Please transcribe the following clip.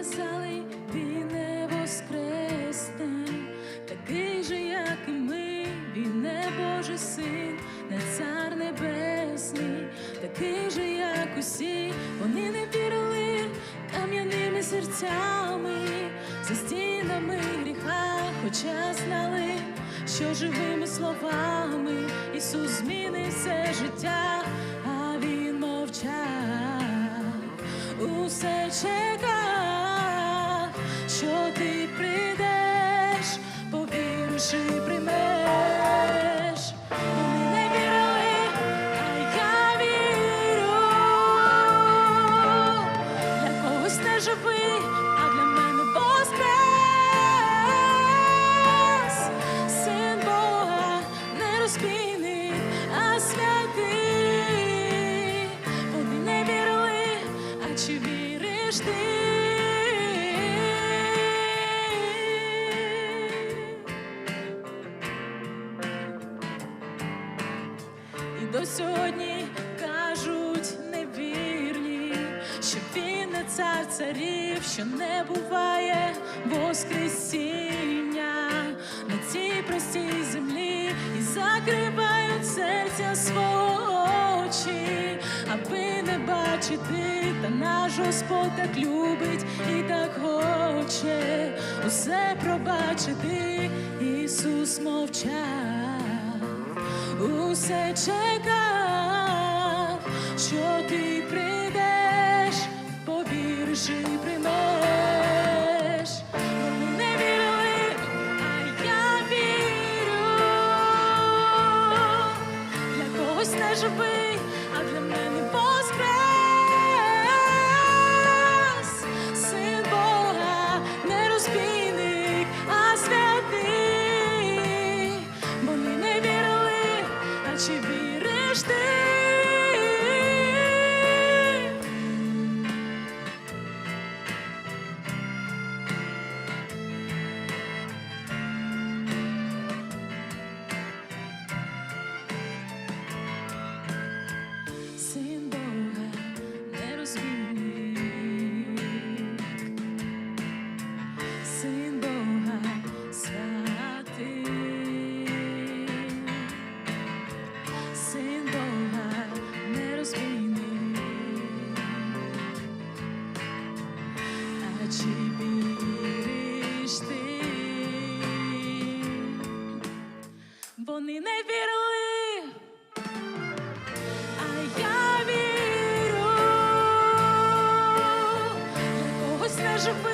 казали, він не воскресне, такий же, як і ми, він не Божий син, не цар небесний, такий же, як усі, вони не вірили кам'яними серцями, за стінами гріха, хоча знали, що живими словами Ісус змінив все життя, чи віриш ти? І до сьогодні кажуть невірні, що він не цар царів, що не буває воскресіння на цій простій землі і закривають не бачити, та наш Господь так любить і так хоче усе пробачити. Ісус мовчав усе чекав, що ти прийдеш, повіриш і приймеш. Не вірили, а я вірю. Для когось не живий, я